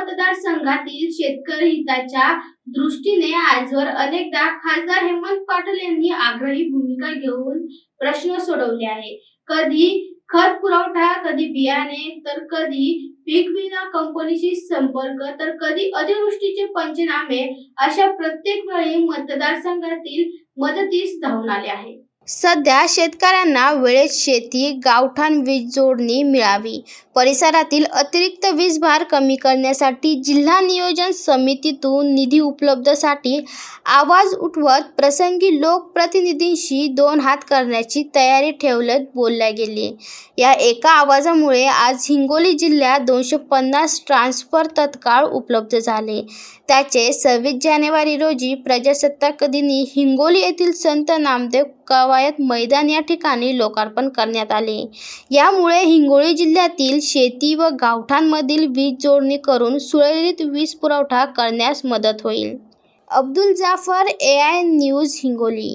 मतदारसंघातील शेतकरी हिताच्या दृष्टीने आजवर अनेकदा खासदार हेमंत पाटील यांनी आग्रही भूमिका घेऊन प्रश्न सोडवले आहे कधी खत पुरवठा कधी बियाणे तर कधी पीक विमा कंपनीशी संपर्क तर कधी अतिवृष्टीचे पंचनामे अशा प्रत्येक वेळी मतदारसंघातील मदतीस धावून आले आहे सध्या शेतकऱ्यांना वेळेत शेती गावठाण वीज जोडणी मिळावी. परिसरातील अतिरिक्त वीजभार कमी करण्यासाठी जिल्हा नियोजन समितीतून निधी उपलब्धसाठी आवाज उठवत प्रसंगी लोकप्रतिनिधींशी दोन हात करण्याची तयारी ठेवलत बोलल्या गेले. या एका आवाजामुळे आज हिंगोली जिल्ह्यात दोनशे पन्नास ट्रान्सफर तत्काळ उपलब्ध झाले. त्याचे सव्वीस जानेवारी रोजी प्रजासत्ताक दिनी हिंगोली येथील संत नामदेव कवा कवायत मैदान या ठिकाणी लोकार्पण करण्यात आले. यामुळे हिंगोली जिल्ह्यातील शेती व गावठाणमधील वीज जोडणी करून सुरळीत वीज पुरवठा करण्यास मदत होईल. Abdul Jafar A I news Hingoli.